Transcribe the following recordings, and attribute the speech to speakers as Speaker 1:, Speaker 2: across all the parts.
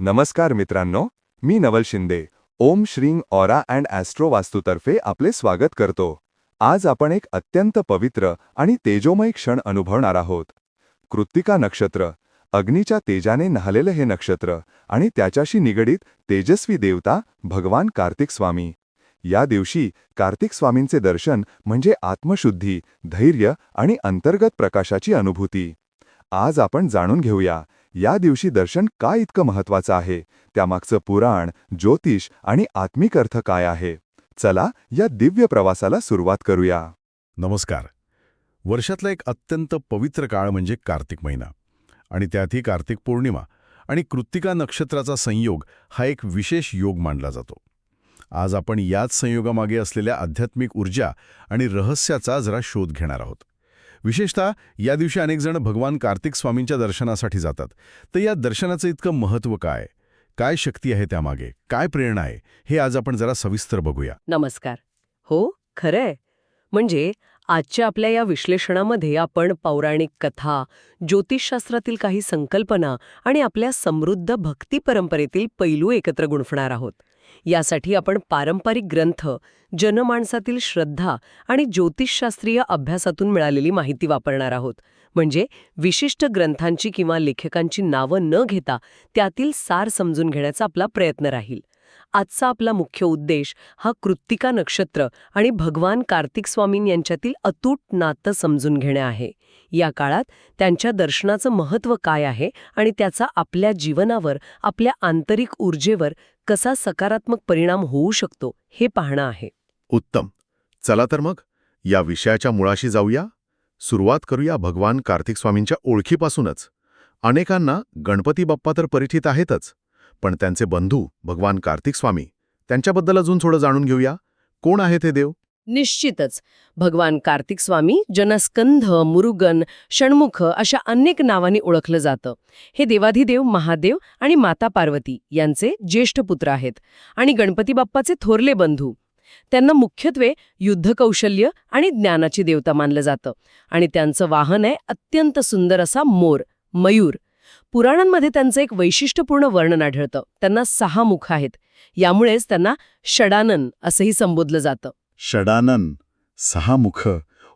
Speaker 1: नमस्कार मित्रांनो मी Naval Shinde Om Shreeng aura and astro वास्तूतर्फे आपले स्वागत करतो. आज आपण एक अत्यंत पवित्र आणि तेजोमय क्षण अनुभवणार आहोत. कृत्तिका नक्षत्र अग्नीच्या तेजाने न्हालेलं हे नक्षत्र आणि त्याच्याशी निगडीत तेजस्वी देवता भगवान कार्तिक स्वामी. या दिवशी कार्तिक स्वामींचे दर्शन म्हणजे आत्मशुद्धी धैर्य आणि अंतर्गत प्रकाशाची अनुभूती. आज आपण जाणून घेऊया या दिवशी दर्शन का इतकं महत्वाचं आहे? त्यामागचं पुराण ज्योतिष आणि आत्मिक अर्थ काय आहे? चला या दिव्य प्रवासाला सुरुवात करूया.
Speaker 2: नमस्कार. वर्षातला एक अत्यंत पवित्र काळ म्हणजे कार्तिक महिना. आणि त्यातही कार्तिक पौर्णिमा आणि कृत्तिका नक्षत्राचा संयोग हा एक विशेष योग मानला जातो. आज आपण याच संयोगामागे असलेल्या आध्यात्मिक ऊर्जा आणि रहस्याचा जरा शोध घेणार आहोत. विशेषतः या दिवशी अनेक जण भगवान कार्तिक स्वामींच्या दर्शनासाठी जातात. तर या दर्शनाचं इतकं महत्त्व काय? काय शक्ती आहे त्यामागे? काय प्रेरणा आहे? हे आज आपण जरा सविस्तर बघूया.
Speaker 3: नमस्कार. हो खरंय. म्हणजे आजच्या आपल्या या विश्लेषणामध्ये आपण पौराणिक कथा ज्योतिषशास्त्रातील काही संकल्पना आणि आपल्या समृद्ध भक्ती परंपरेतील पैलू एकत्र गुंफणार आहोत. यासाठी आपण पारंपरिक ग्रंथ जनमाणसातील श्रद्धा आणि ज्योतिषशास्त्रीय अभ्यासातून मिळालेली माहिती वापरणार आहोत. म्हणजे विशिष्ट ग्रंथांची किंवा लेखकांची नावं न घेता त्यातील सार समजून घेण्याचा आपला प्रयत्न राहील. आजचा आपला मुख्य उद्देश हा कृत्तिका नक्षत्र आणि भगवान कार्तिक स्वामीं यांच्यातील अतूट नातं समजून घेणे आहे. या काळात त्यांच्या दर्शनाचं महत्त्व काय आहे आणि त्याचा आपल्या जीवनावर आपल्या आंतरिक ऊर्जेवर कसा सकारात्मक परिणाम होऊ शकतो हे पाहणं आहे.
Speaker 4: उत्तम. चला तर मग या विषयाच्या मुळाशी जाऊया. सुरुवात करूया भगवान कार्तिक स्वामींच्या ओळखीपासूनच. अनेकांना गणपती बाप्पा तर परिचित आहेतच. पण त्यांचे बंधू भगवान कार्तिक स्वामी त्यांच्याबद्दल अजून थोडं जाणून घेऊया. कोण आहेत हे देव?
Speaker 3: निश्चितच. भगवान कार्तिक स्वामी जनस्कंध मुरुगन षण्मुख अशा अनेक नावांनी ओळखलं जातं. हे देवाधिदेव महादेव आणि माता पार्वती यांचे ज्येष्ठ पुत्र आहेत आणि गणपती बाप्पाचे थोरले बंधू. त्यांना मुख्यत्वे युद्धकौशल्य आणि ज्ञानाची देवता मानलं जातं आणि त्यांचं वाहन आहे अत्यंत सुंदर असा मोर मयूर पुराणांमध्ये त्यांचं एक वैशिष्ट्यपूर्ण वर्णन आढळतं. त्यांना सहा मुख आहेत. यामुळेच त्यांना षडानन असंही संबोधलं जातं.
Speaker 2: षडानन सहा मुख.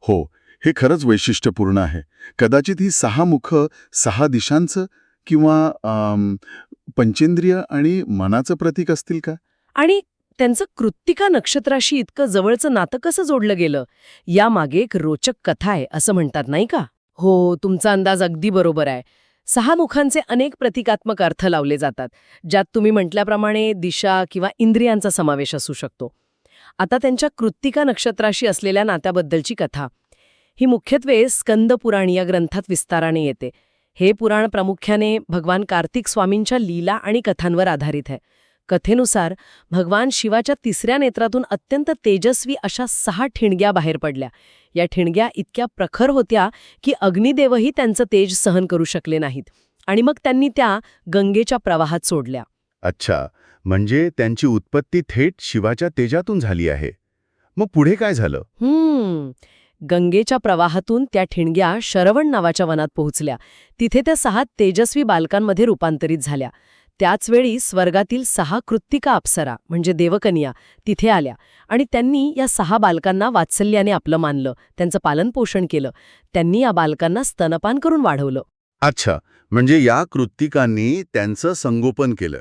Speaker 2: हो हे खरंच वैशिष्ट्यपूर्ण आहे. कदाचित ही सहा मुख सहा दिशांचं किंवा पंचेंद्रिय आणि मनाचं प्रतीक असतील का?
Speaker 3: आणि त्यांचं कृत्तिका नक्षत्राशी इतकं जवळचं नातं कसं जोडलं गेलं? यामागे एक रोचक कथा आहे असं म्हणतात नाही का? हो तुमचा अंदाज अगदी बरोबर आहे. सहा मुखांचे अनेक प्रतिकात्मक अर्थ लावले जातात ज्यात तुम्ही म्हटल्याप्रमाणे दिशा किंवा इंद्रियांचा समावेश असू शकतो. आता त्यांच्या कृत्तिका नक्षत्राशी असलेल्या नात्याबद्दलची कथा. ही मुख्यत्वे स्कंद पुराण या ग्रंथात विस्ताराने येते. हे पुराण प्रामुख्याने भगवान कार्तिक स्वामींच्या लीला आणि कथांवर आधारित आहे. कथेनुसार भगवान शिवाच्या तिसऱ्या नेत्रातून अत्यंत तेजस्वी अशा सहा ठिणग्या बाहेर पडल्या. या ठिणग्या इतक्या प्रखर होत्या की अग्निदेवही त्यांचं तेज सहन करू शकले नाहीत आणि मग त्यांनी त्या गंगेच्या प्रवाहात सोडल्या.
Speaker 2: अच्छा म्हणजे त्यांची उत्पत्ती थेट शिवाच्या तेजातून झाली आहे. मग पुढे काय झालं?
Speaker 3: हम्म गंगेच्या प्रवाहातून त्या ठिणग्या शरवण नावाच्या वनात पोहोचल्या. तिथे त्या सहा तेजस्वी बालकांमध्ये रूपांतरित झाल्या. त्याचवेळी स्वर्गातील सहा कृत्तिका अप्सरा म्हणजे देवकन्या तिथे आल्या आणि त्यांनी या सहा बालकांना वात्सल्याने आपलं मानलं त्यांचं पालनपोषण केलं त्यांनी या बालकांना स्तनपान करून वाढवलं.
Speaker 2: अच्छा म्हणजे या कृत्तिकांनी त्यांचं संगोपन केलं.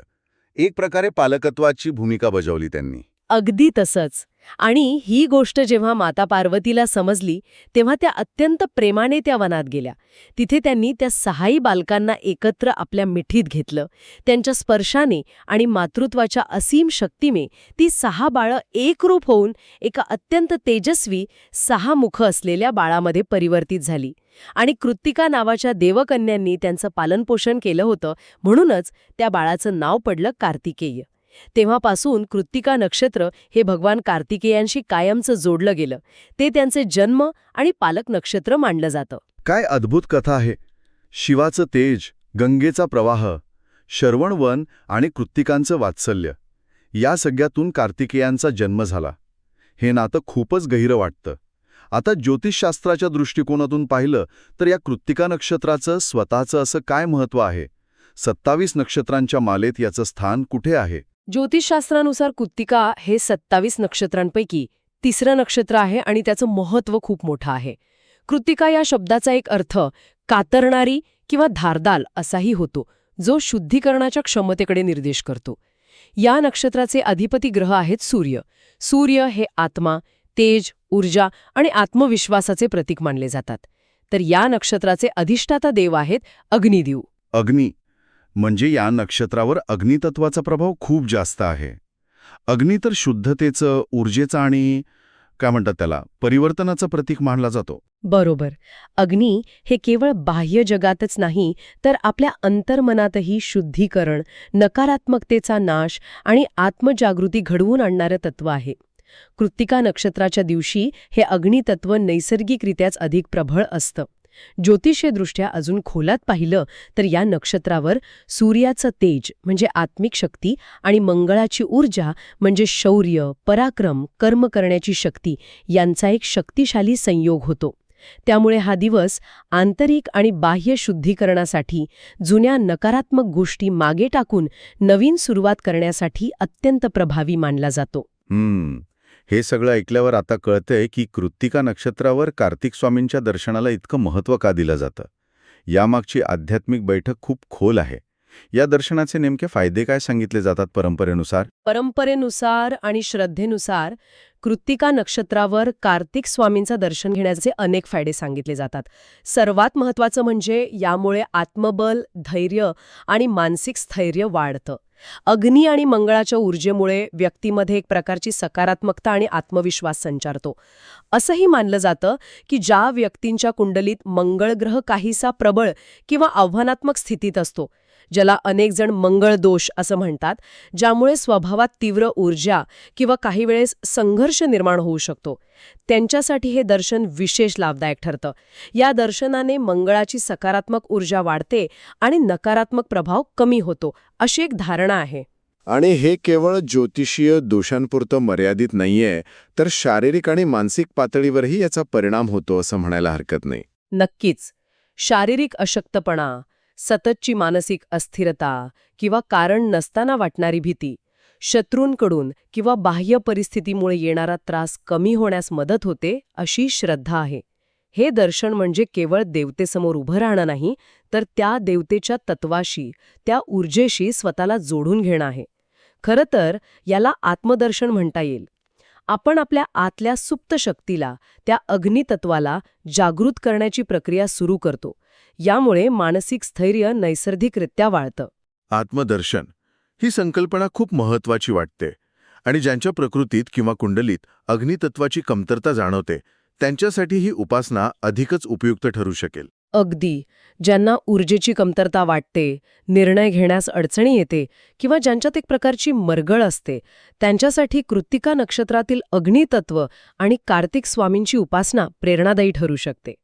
Speaker 2: एक प्रकारे पालकत्वाची भूमिका बजावली त्यांनी.
Speaker 3: अगदी तसंच. आणि ही गोष्ट जेव्हा माता पार्वतीला समजली तेव्हा त्या अत्यंत प्रेमाने त्या वनात गेल्या. तिथे त्यांनी त्या सहाही बालकांना एकत्र आपल्या मिठीत घेतलं. त्यांच्या स्पर्शाने आणि मातृत्वाच्या असीम शक्तीने ती सहा बाळं एकरूप होऊन एका अत्यंत तेजस्वी सहा मुख असलेल्या बाळामध्ये परिवर्तित झाली. आणि कृत्तिका नावाच्या देवकन्यांनी त्यांचं पालनपोषण केलं होतं म्हणूनच त्या बाळाचं नाव पडलं कार्तिकेय. तेव्हापासून कृत्तिका नक्षत्र हे भगवान कार्तिकेयांशी कायमचं जोडलं गेलं. ते त्यांचे जन्म आणि पालक नक्षत्र मानलं जातं.
Speaker 2: काय अद्भुत कथा आहे. शिवाचं तेज गंगेचा प्रवाह शरवणवन आणि कृत्तिकांचं वात्सल्य. या सगळ्यातून कार्तिकेयांचा जन्म झाला. हे नातं खूपच गहिरं वाटतं. आता ज्योतिषशास्त्राच्या दृष्टिकोनातून पाहिलं तर या कृत्तिका नक्षत्राचं स्वतःचं असं काय महत्त्व आहे? सत्तावीस नक्षत्रांच्या मालेत याचं स्थान कुठे आहे?
Speaker 3: ज्योतिषशास्त्रानुसार कृत्तिका हे सत्तावीस नक्षत्रांपैकी तिसरं नक्षत्र आहे आणि त्याचं महत्त्व खूप मोठं आहे. कृत्तिका या शब्दाचा एक अर्थ कातरणारी किंवा धारदाल असाही होतो जो शुद्धीकरणाच्या क्षमतेकडे निर्देश करतो. या नक्षत्राचे अधिपती ग्रह आहेत सूर्य. सूर्य हे आत्मा तेज ऊर्जा आणि आत्मविश्वासाचे प्रतीक मानले जातात. तर या नक्षत्राचे अधिष्ठाता देव आहेत अग्निदेव.
Speaker 2: अग्नी. म्हणजे या नक्षत्रावर अग्नितत्वाचा प्रभाव खूप जास्त आहे. अग्नी तर शुद्धतेचं ऊर्जेचं आणि काय म्हणतात त्याला परिवर्तनाचं प्रतीक मानला जातो.
Speaker 3: बरोबर. अग्नी हे केवळ बाह्य जगातच नाही तर आपल्या अंतर्मनातही शुद्धीकरण नकारात्मकतेचा नाश आणि आत्मजागृती घडवून आणणारं तत्व आहे. कृत्तिका नक्षत्राच्या दिवशी हे अग्नितत्व नैसर्गिकरित्याच अधिक प्रबळ असतं. ज्योतिषीयदृष्ट्या अजून खोलात पाहिलं तर या नक्षत्रावर सूर्याचं तेज म्हणजे आत्मिक शक्ती आणि मंगळाची ऊर्जा म्हणजे शौर्य पराक्रम कर्म करण्याची शक्ती यांचा एक शक्तिशाली संयोग होतो. त्यामुळे हा दिवस आंतरिक आणि बाह्य शुद्धीकरणासाठी जुन्या नकारात्मक गोष्टी मागे टाकून नवीन सुरुवात करण्यासाठी अत्यंत प्रभावी मानला जातो.
Speaker 2: हम्म. हे सगळं ऐकल्यावर आता कळतंय की कृत्तिका नक्षत्रावर कार्तिक स्वामींच्या दर्शनाला इतकं महत्त्व का दिलं जातं? यामागची आध्यात्मिक बैठक खूप खोल आहे. या दर्शनाचे नेमके फायदे काय सांगितले जातात परंपरेनुसार?
Speaker 3: परंपरेनुसार आणि श्रद्धेनुसार कृत्तिका नक्षत्रावर कार्तिक स्वामींचं दर्शन घेण्याचे अनेक फायदे सांगितले जातात. सर्वात महत्त्वाचं म्हणजे यामुळे आत्मबल धैर्य आणि मानसिक स्थैर्य वाढतं. अग्नी आणि मंगळाच्या ऊर्जेमुळे व्यक्तीमध्ये एक प्रकारची सकारात्मकता आणि आत्मविश्वास संचारतो. असंही मानलं जातं की ज्या व्यक्तींच्या कुंडलीत मंगळ ग्रह काहीसा प्रबळ किंवा आव्हानात्मक स्थितीत असतो ज्याला अनेक जण मंगळ दोष असं म्हणतात ज्यामुळे स्वभावात तीव्र ऊर्जा किंवा काही वेळेस संघर्ष निर्माण होऊ शकतो. त्यांच्यासाठी हे दर्शन विशेष लाभदायक ठरतं. या दर्शनाने मंगळाची सकारात्मक ऊर्जा वाढते आणि नकारात्मक प्रभाव कमी होतो अशी एक धारणा आहे.
Speaker 4: आणि हे केवळ ज्योतिषीय दोषांपुरतं मर्यादित नाहीये तर शारीरिक आणि मानसिक पातळीवरही याचा परिणाम होतो असं म्हणायला हरकत नाही.
Speaker 3: नक्कीच. शारीरिक अशक्तपणा सततची मानसिक अस्थिरता किंवा कारण नसताना वाटणारी भीती शत्रूंकडून किंवा बाह्य परिस्थितीमुळे येणारा त्रास कमी होण्यास मदत होते अशी श्रद्धा आहे. हे दर्शन म्हणजे केवळ देवतेसमोर उभं राहणं नाही तर त्या देवतेच्या तत्वाशी त्या ऊर्जेशी स्वतःला जोडून घेणं आहे. खरं तर याला आत्मदर्शन म्हणता येईल. आपण आपल्या आतल्या सुप्त शक्तीला त्या अग्नितत्वाला जागृत करण्याची प्रक्रिया सुरू करतो यामुळे मानसिक स्थैर्य नैसर्गिकरित्या वाढतं.
Speaker 4: आत्मदर्शन ही संकल्पना खूप महत्वाची वाटते आणि ज्यांच्या प्रकृतीत किंवा कुंडलीत अग्नितत्वाची कमतरता जाणवते त्यांच्यासाठी ही उपासना अधिकच उपयुक्त ठरू शकेल.
Speaker 3: अगदी. ज्यांना ऊर्जेची कमतरता वाटते निर्णय घेण्यास अडचणी येते किंवा ज्यांच्यात एक प्रकारची मरगळ असते त्यांच्यासाठी कृत्तिका नक्षत्रातील अग्नितत्व आणि कार्तिक स्वामींची उपासना प्रेरणादायी ठरू शकते.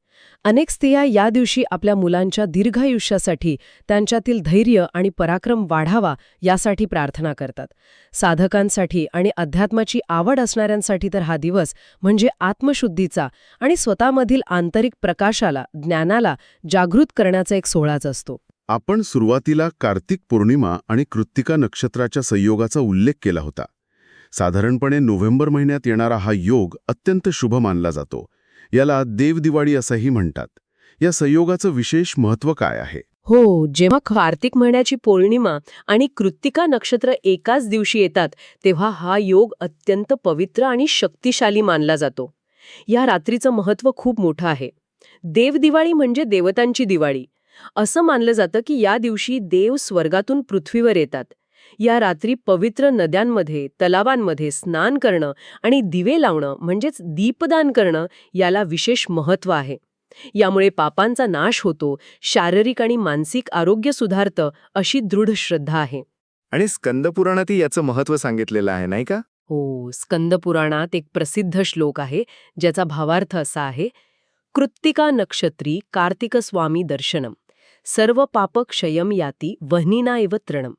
Speaker 3: अनेक स्त्रिया या दिवशी आपल्या मुलांच्या दीर्घायुष्यासाठी त्यांच्यातील धैर्य आणि पराक्रम वाढावा यासाठी प्रार्थना करतात. साधकांसाठी आणि अध्यात्माची आवड असणाऱ्यांसाठी तर हा दिवस म्हणजे आत्मशुद्धीचा आणि स्वतःमधील आंतरिक प्रकाशाला ज्ञानाला जागृत करण्याचा एक सोहळाच असतो.
Speaker 4: आपण सुरुवातीला कार्तिक पौर्णिमा आणि कृत्तिका नक्षत्राच्या संयोगाचा उल्लेख केला होता. साधारणपणे नोव्हेंबर महिन्यात येणारा हा योग अत्यंत शुभ मानला जातो. याला देवदिवाळी असंही म्हणतात. या संयोगाचं विशेष महत्त्व काय आहे?
Speaker 3: हो जेव्हा कार्तिक महिन्याची पौर्णिमा आणि कृत्तिका नक्षत्र एकाच दिवशी येतात तेव्हा हा योग अत्यंत पवित्र आणि शक्तिशाली मानला जातो. या रात्रीचं महत्त्व खूप मोठं आहे. देवदिवाळी म्हणजे देवतांची दिवाळी. असं मानलं जातं की या दिवशी देव स्वर्गातून पृथ्वीवर येतात. या रात्री पवित्र नद्यांमध्ये तलावांमध्ये स्नान करणं आणि दिवे लावणं म्हणजेच दीपदान करणं याला विशेष महत्त्व आहे. यामुळे पापांचा नाश होतो शारीरिक आणि मानसिक आरोग्य सुधारतं अशी दृढ श्रद्धा आहे.
Speaker 5: आणि स्कंदपुराणातही याचं महत्त्व सांगितलेलं आहे नाही का?
Speaker 3: हो स्कंदपुराणात एक प्रसिद्ध श्लोक आहे ज्याचा भावार्थ असा आहे कृत्तिका नक्षत्री कार्तिक स्वामी दर्शनम सर्व पाप क्षयम याती वह्निना एव तृणम.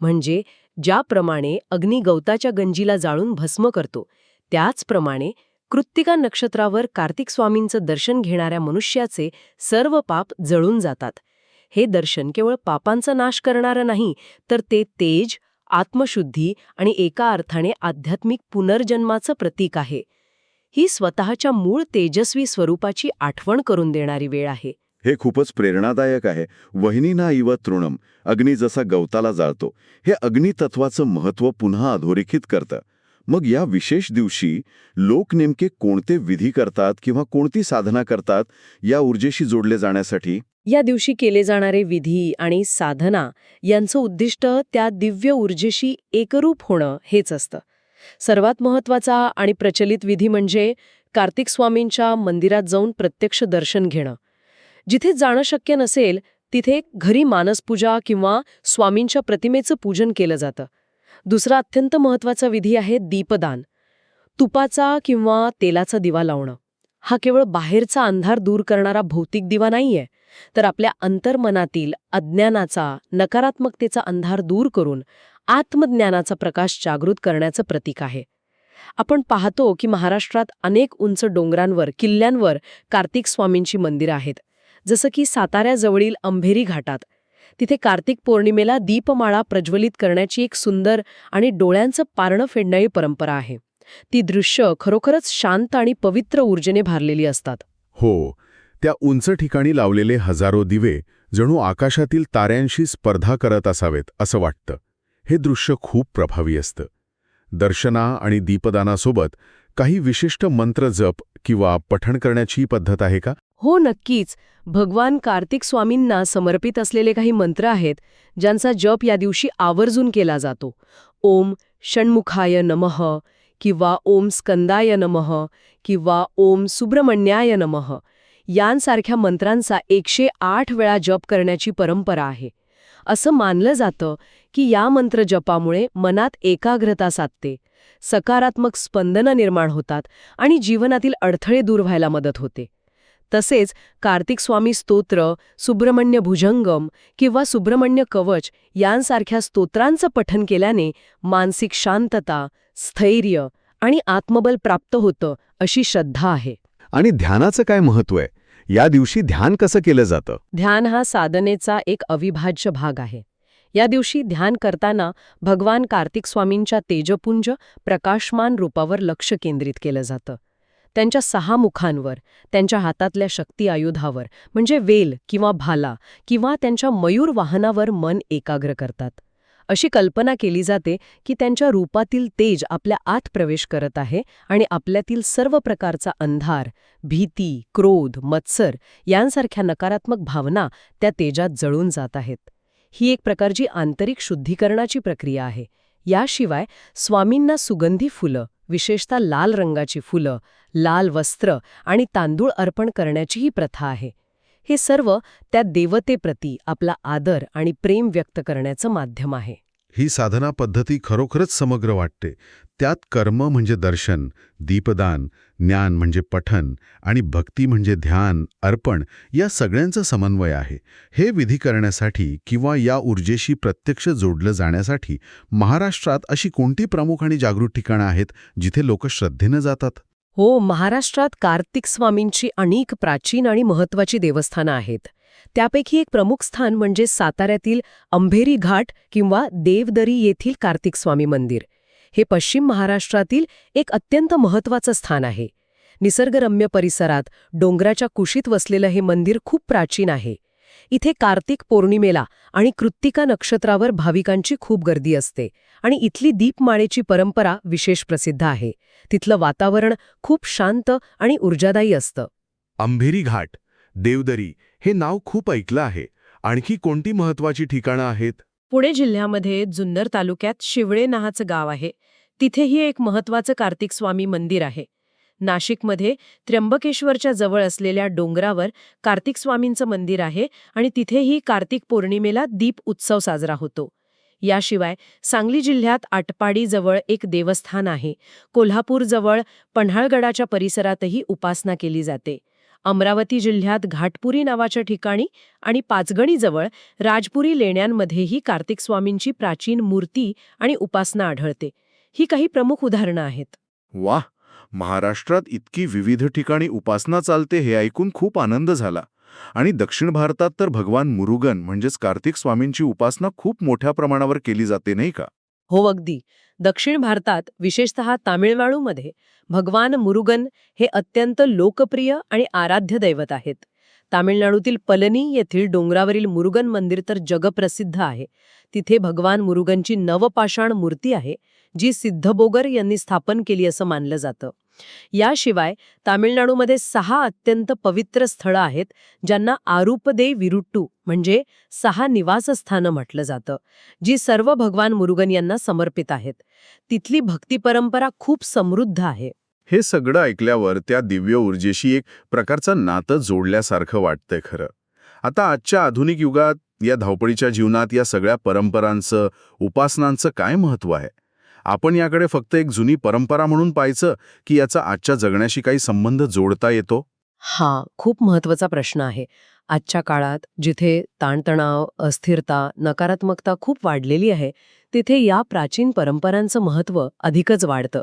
Speaker 3: म्हणजे ज्याप्रमाणे अग्नी गवताच्या गंजीला जाळून भस्म करतो त्याचप्रमाणे कृत्तिका नक्षत्रावर कार्तिक स्वामींचं दर्शन घेणाऱ्या मनुष्याचे सर्व पाप जळून जातात. हे दर्शन केवळ पापांचा नाश करणारं नाही तर ते तेज आत्मशुद्धी आणि एका अर्थाने आध्यात्मिक पुनर्जन्माचं प्रतीक आहे. ही स्वतःच्या मूळ तेजस्वी स्वरूपाची आठवण करून देणारी वेळ आहे.
Speaker 4: हे खूपच प्रेरणादायक आहे. वहिनीना इव तृणम अग्नी जसा गवताला जाळतो. हे अग्नितत्वाचं महत्त्व पुन्हा अधोरेखित करतं. मग या विशेष दिवशी लोक नेमके कोणते विधी करतात किंवा कोणती साधना करतात या ऊर्जेशी जोडले जाण्यासाठी?
Speaker 3: या दिवशी केले जाणारे विधी आणि साधना यांचं उद्दिष्ट त्या दिव्य ऊर्जेशी एकरूप होणं हेच असतं. सर्वात महत्त्वाचा आणि प्रचलित विधी म्हणजे कार्तिक स्वामींच्या मंदिरात जाऊन प्रत्यक्ष दर्शन घेणं. जिथे जाणं शक्य नसेल तिथे घरी मानसपूजा किंवा स्वामींच्या प्रतिमेचं पूजन केलं जातं. दुसरा अत्यंत महत्त्वाचा विधी आहे दीपदान. तुपाचा किंवा तेलाचा दिवा लावणं. हा केवळ बाहेरचा अंधार दूर करणारा भौतिक दिवा नाहीये तर आपल्या अंतर्मनातील अज्ञानाचा नकारात्मकतेचा अंधार दूर करून आत्मज्ञानाचा प्रकाश जागृत करण्याचं प्रतीक आहे. आपण पाहतो की महाराष्ट्रात अनेक उंच डोंगरांवर किल्ल्यांवर कार्तिक स्वामींची मंदिरं आहेत. जसं की साताऱ्याजवळील अंभेरी घाटात. तिथे कार्तिक पौर्णिमेला दीपमाळा प्रज्वलित करण्याची एक सुंदर आणि डोळ्यांचं पारणं फेडणारी परंपरा आहे. ती दृश्य खरोखरच शांत आणि पवित्र ऊर्जेने भारलेली असतात.
Speaker 2: हो त्या उंच ठिकाणी लावलेले हजारो दिवे जणू आकाशातील ताऱ्यांशी स्पर्धा करत असावेत असं वाटतं. हे दृश्य खूप प्रभावी असतं. दर्शना आणि दीपदानासोबत काही विशिष्ट मंत्र जप किंवा पठण करण्याची पद्धत आहे का?
Speaker 3: हो नक्कीच. भगवान कार्तिक स्वामींना समर्पित असलेले काही मंत्र आहेत ज्यांचा जप या दिवशी आवर्जून केला जातो. ओम षण्मुखाय नमः किंवा ओम स्कंदाय नमः किंवा ओम सुब्रमण्याय नमः. यांसारख्या मंत्रांचा एकशे आठ वेळा जप करण्याची परंपरा आहे. असं मानलं जातं की या मंत्रजपामुळे मनात एकाग्रता साधते. सकारात्मक स्पंदनं निर्माण होतात आणि जीवनातील अडथळे दूर व्हायला मदत होते. तसेच कार्तिक स्वामी स्तोत्र सुब्रमण्य भुजंगम किंवा सुब्रमण्य कवच यांसारख्या स्तोत्रांचं पठन केल्याने मानसिक शांतता स्थैर्य आणि आत्मबल प्राप्त होतं अशी श्रद्धा आहे.
Speaker 1: आणि ध्यानाचं काय महत्त्व आहे? या दिवशी ध्यान कसं केलं जातं?
Speaker 3: ध्यान हा साधनेचा एक अविभाज्य भाग आहे. या दिवशी ध्यान करताना भगवान कार्तिक स्वामींच्या तेजपुंज प्रकाशमान रूपावर लक्ष केंद्रित केलं जातं. त्यांच्या सहा मुखांवर त्यांच्या हातातल्या शक्ती आयुधावर म्हणजे वेल किंवा भाला किंवा त्यांच्या मयूर वाहनावर मन एकाग्र करतात. अशी कल्पना केली जाते की त्यांच्या रूपातील तेज आपल्या आत प्रवेश करत आहे आणि आपल्यातील सर्व प्रकारचा अंधार भीती क्रोध मत्सर यांसारख्या नकारात्मक भावना त्या तेजात जळून जात आहेत. ही एक प्रकारची आंतरिक शुद्धीकरणाची प्रक्रिया आहे. याशिवाय स्वामींना सुगंधी फुलं विशेषतः लाल रंगाची फुलं लाल वस्त्र आणि तांदूळ अर्पण करण्याचीही प्रथा आहे. हे सर्व त्या देवतेप्रती आपला आदर आणि प्रेम व्यक्त करण्याचं माध्यम आहे.
Speaker 2: ही साधना पद्धती खरोखरच समग्र वाटते. त्यात कर्म म्हणजे दर्शन दीपदान ज्ञान म्हणजे पठन आणि भक्ती म्हणजे ध्यान अर्पण या सगळ्यांचा समन्वय आहे. हे विधी करण्यासाठी किंवा या ऊर्जेशी प्रत्यक्ष जोडलं जाण्यासाठी महाराष्ट्रात अशी कोणती प्रमुख आणि जागृत ठिकाणं आहेत जिथे लोक श्रद्धेनं जातात?
Speaker 3: हो महाराष्ट्रात कार्तिक स्वामींची अनेक प्राचीन आणि महत्वाची देवस्थानं आहेत. त्यापैकी एक प्रमुख स्थान म्हणजे साताऱ्यातील अंभेरी घाट किंवा देवदरी येथील कार्तिक स्वामी मंदिर. हे पश्चिम महाराष्ट्रातील एक अत्यंत महत्वाचं स्थान आहे. निसर्गरम्य परिसरात डोंगराच्या कुशीत वसलेलं हे मंदिर खूप प्राचीन आहे. इथे कार्तिक पौर्णिमेला आणि कृत्तिका नक्षत्रावर भाविकांची खूप गर्दी असते आणि इथली दीपमाळेची परंपरा विशेष प्रसिद्ध आहे. तिथलं वातावरण खूप शांत आणि ऊर्जादायी असतं.
Speaker 2: अंभेरी घाट देवदरी हे नाव खूप ऐकलं आहे. आणखी कोणती महत्वाची ठिकाणं आहेत?
Speaker 3: पुणे जिल्ह्यामध्ये जुन्नर तालुक्यात शिवळे नावाचं गाव आहे. तिथेही एक महत्वाचं कार्तिक स्वामी मंदिर आहे. नाशिकमध्ये त्र्यंबकेश्वरच्या जवळ असलेल्या डोंगरावर कार्तिक स्वामींचं मंदिर आहे आणि तिथेही कार्तिक पौर्णिमेला दीप उत्सव साजरा होतो. याशिवाय सांगली जिल्ह्यात आटपाडीजवळ एक देवस्थान आहे. कोल्हापूरजवळ पन्हाळगडाच्या परिसरातही उपासना केली जाते. अमरावती जिल्ह्यात घाटपुरी नावाच्या ठिकाणी आणि पाचगणीजवळ राजपुरी लेण्यांमध्येही कार्तिक स्वामींची प्राचीन मूर्ती आणि उपासना आढळते. ही काही प्रमुख उदाहरणं आहेत.
Speaker 4: वाह! महाराष्ट्रात इतकी विविध ठिकाणी उपासना चालते हे ऐकून खूप आनंद झाला. आणि दक्षिण भारतात तर भगवान मुरुगन म्हणजेच कार्तिक स्वामींची उपासना खूप मोठ्या प्रमाणावर केली जाते नाही का?
Speaker 3: हो अगदी. दक्षिण भारतात विशेषतः तामिळनाडूमध्ये भगवान मुरुगन हे अत्यंत लोकप्रिय आणि आराध्य दैवत आहेत. तामिळनाडूतील पलनी येथील डोंगरावरील मुरुगन मंदिर तर जगप्रसिद्ध आहे. तिथे भगवान मुरुगनची नवपाषाण मूर्ती आहे जी सिद्धबोगर यांनी स्थापन केली असं मानलं जातं. याशिवाय तामिळनाडूमध्ये सहा अत्यंत पवित्र स्थळं आहेत ज्यांना आरुपदे विरुट्टू म्हणजे सहा निवासस्थानं म्हटलं जातं जी सर्व भगवान मुरुगन यांना समर्पित आहेत. तिथली भक्ती परंपरा खूप समृद्ध आहे.
Speaker 4: हे सगळं ऐकल्यावर त्या दिव्य ऊर्जेशी एक प्रकारचं नातं जोडल्यासारखं वाटतंय खरं. आता आजच्या आधुनिक युगात या धावपळीच्या जीवनात या सगळ्या परंपरांचं उपासनांचं काय महत्त्व आहे? आपण याकडे फक्त एक जुनी परंपरा म्हणून पाहायचं की याचा आजच्या जगण्याशी काही संबंध जोडता येतो?
Speaker 3: हा खूप महत्त्वाचा प्रश्न आहे. आजच्या काळात जिथे ताणतणाव अस्थिरता नकारात्मकता खूप वाढलेली आहे तिथे या प्राचीन परंपरांचं महत्त्व अधिकच वाढतं.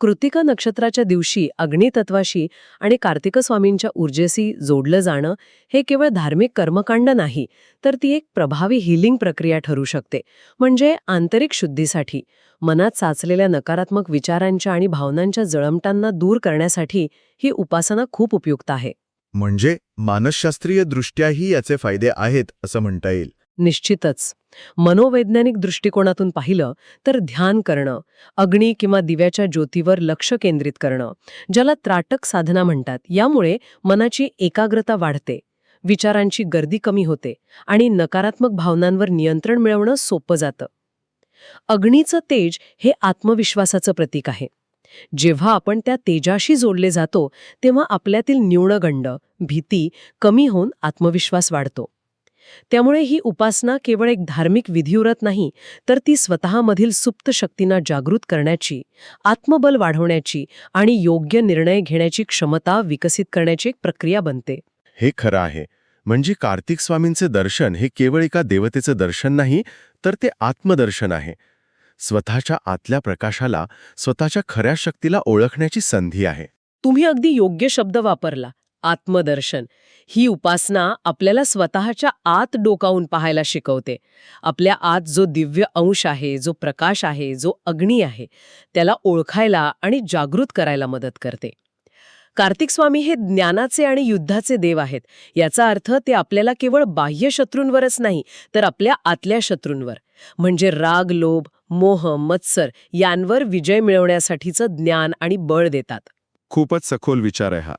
Speaker 3: कृतिका नक्षत्राच्या दिवशी अग्नितत्वाशी आणि कार्तिक स्वामींच्या ऊर्जेशी जोडलं जाणं हे केवळ धार्मिक कर्मकांड नाही तर ती एक प्रभावी हिलिंग प्रक्रिया ठरू शकते. म्हणजे आंतरिक शुद्धीसाठी मनात साचलेल्या नकारात्मक विचारांच्या आणि भावनांच्या जळमटांना दूर करण्यासाठी ही उपासना खूप उपयुक्त आहे.
Speaker 6: म्हणजे मानसशास्त्रीय दृष्ट्याही याचे फायदे आहेत असं म्हणता येईल.
Speaker 3: निश्चितच. मनोवैज्ञानिक दृष्टिकोनातून पाहिलं तर ध्यान करणं अग्नी किंवा दिव्याच्या ज्योतीवर लक्ष केंद्रित करणं ज्याला त्राटक साधना म्हणतात यामुळे मनाची एकाग्रता वाढते विचारांची गर्दी कमी होते आणि नकारात्मक भावनांवर नियंत्रण मिळवणं सोपं जातं. अग्नीचं तेज हे आत्मविश्वासाचं प्रतीक आहे. जेव्हा आपण त्या तेजाशी जोडले जातो तेव्हा आपल्यातील न्यूनगंड भीती कमी होऊन आत्मविश्वास वाढतो. त्यामुळे ही उपासना केवळ एक धार्मिक विधिव्रत नाही तर ती स्वतःमधील सुप्त शक्तींना जागृत करण्याची आत्मबल वाढवण्याची आणि योग्य निर्णय घेण्याची क्षमता विकसित करण्याची एक प्रक्रिया बनते.
Speaker 6: हे खरं आहे. म्हणजे कार्तिक स्वामींचे दर्शन हे केवळ एका देवतेचं दर्शन नाही तर ते आत्मदर्शन आहे. स्वतःच्या आतल्या प्रकाशाला स्वतःच्या खऱ्या शक्तीला ओळखण्याची संधी आहे.
Speaker 3: तुम्ही अगदी योग्य शब्द वापरला. आत्मदर्शन. ही उपासना आपल्याला स्वतःच्या आत डोकावून पाहायला शिकवते. आपल्या आत जो दिव्य अंश आहे जो प्रकाश आहे जो अग्नी आहे त्याला ओळखायला आणि जागृत करायला मदत करते. कार्तिक स्वामी हे ज्ञानाचे आणि युद्धाचे देव आहेत. याचा अर्थ ते आपल्याला केवळ बाह्य शत्रूंवरच नाही तर आपल्या आतल्या शत्रूंवर. म्हणजे राग लोभ मोह मत्सर यांवर विजय मिळवण्यासाठीचं ज्ञान आणि बळ देतात.
Speaker 1: खूपच सखोल विचार आहे हा.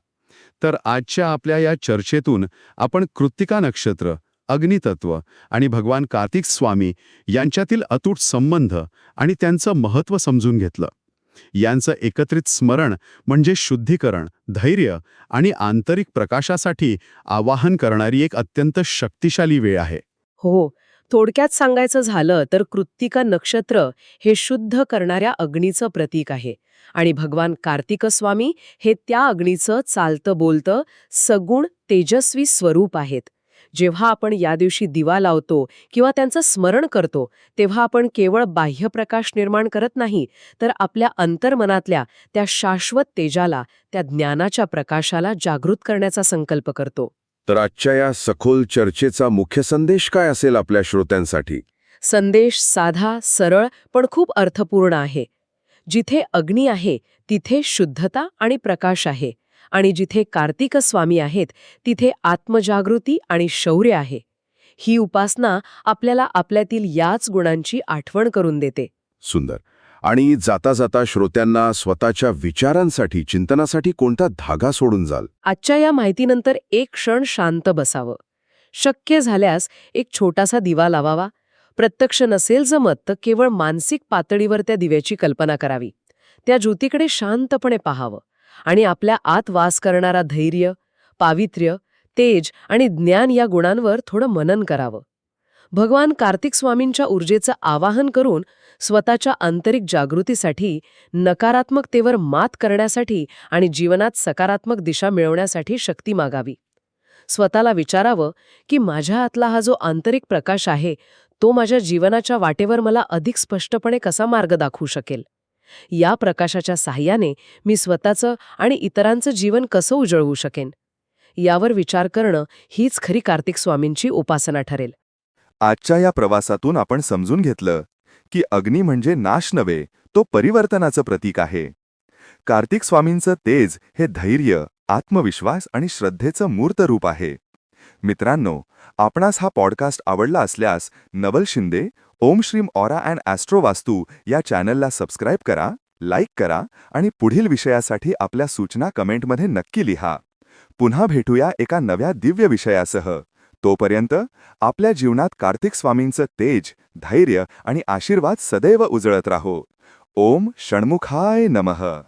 Speaker 1: तर आजच्या आपल्या या चर्चेतून आपण कृत्तिका नक्षत्र अग्नितत्व आणि भगवान कार्तिक स्वामी यांच्यातील अतूट संबंध आणि त्यांचं महत्त्व समजून घेतलं. यांचं एकत्रित स्मरण म्हणजे शुद्धीकरण धैर्य आणि आंतरिक प्रकाशासाठी आवाहन करणारी एक अत्यंत शक्तिशाली वेळ आहे.
Speaker 3: हो थोडक्यात सांगायचं झालं तर कृत्तिका नक्षत्र हे शुद्ध करणाऱ्या अग्नीचं प्रतीक आहे. आणि भगवान कार्तिक स्वामी हे त्या अग्नीचं चालतं बोलतं सगुण तेजस्वी स्वरूप आहेत. जेव्हा आपण या दिवशी दिवा लावतो किंवा त्यांचं स्मरण करतो तेव्हा आपण केवळ बाह्य प्रकाश निर्माण करत नाही तर आपल्या अंतर्मनातल्या त्या शाश्वत तेजाला त्या ज्ञानाच्या प्रकाशाला जागृत करण्याचा संकल्प करतो.
Speaker 7: तर आजच्या या सखोल चर्चेचा मुख्य संदेश काय असेल आपल्या श्रोत्यांसाठी?
Speaker 3: संदेश साधा सरळ पण खूप अर्थपूर्ण आहे. जिथे अग्नी आहे तिथे शुद्धता आणि प्रकाश आहे. आणि जिथे कार्तिक स्वामी आहेत तिथे आत्मजागृती आणि शौर्य आहे. ही उपासना आपल्याला आपल्यातील याच गुणांची आठवण करून देते.
Speaker 7: सुंदर. आणि जाता जाता श्रोत्यांना स्वतःच्या विचारांसाठी चिंतनासाठी कोणता धागा सोडून जाल?
Speaker 3: आजच्या या माहितीनंतर एक क्षण शांत बसावं. शक्य झाल्यास एक छोटासा दिवा लावावा प्रत्यक्ष नसेल जमत तर केवळ मानसिक पातळीवर त्या दिव्याची कल्पना करावी. त्या ज्योतीकडे शांतपणे पाहावं. आणि आपल्या आत वास करणारा धैर्य पावित्र्य तेज आणि ज्ञान या गुणांवर थोडं मनन करावं. भगवान कार्तिक स्वामींच्या ऊर्जेचं आवाहन करून स्वतःच्या आंतरिक जागृतीसाठी नकारात्मकतेवर मात करण्यासाठी आणि जीवनात सकारात्मक दिशा मिळवण्यासाठी शक्ती मागावी. स्वतःला विचारावं की माझ्या आतला हा जो आंतरिक प्रकाश आहे तो माझ्या जीवनाच्या वाटेवर मला अधिक स्पष्टपणे कसा मार्ग दाखवू शकेल? या प्रकाशाच्या साह्याने मी स्वतःचं आणि इतरांचं जीवन कसं उजळवू शकेन? यावर विचार करणं हीच खरी कार्तिक स्वामींची उपासना ठरेल.
Speaker 1: आजच्या या प्रवासातून आपण समजून घेतलं की अग्नी म्हणजे नाश नव्हे तो परिवर्तनाचं प्रतीक आहे. कार्तिक स्वामींचं तेज हे धैर्य आत्मविश्वास आणि श्रद्धेचं मूर्त रूप आहे. मित्रांनो आपणास हा पॉडकास्ट आवडला असल्यास नवल शिंदे ओम श्रीम ऑरा अँड ॲस्ट्रो वास्तू या चॅनलला सबस्क्राईब करा लाईक करा आणि पुढील विषयासाठी आपल्या सूचना कमेंटमध्ये नक्की लिहा. पुन्हा भेटूया एका नव्या दिव्य विषयासह. तोपर्यंत आपल्या जीवनात कार्तिक स्वामींचं तेज धैर्य आणि आशीर्वाद सदैव उजळत राहो. ओम षण्मुखाय नमः.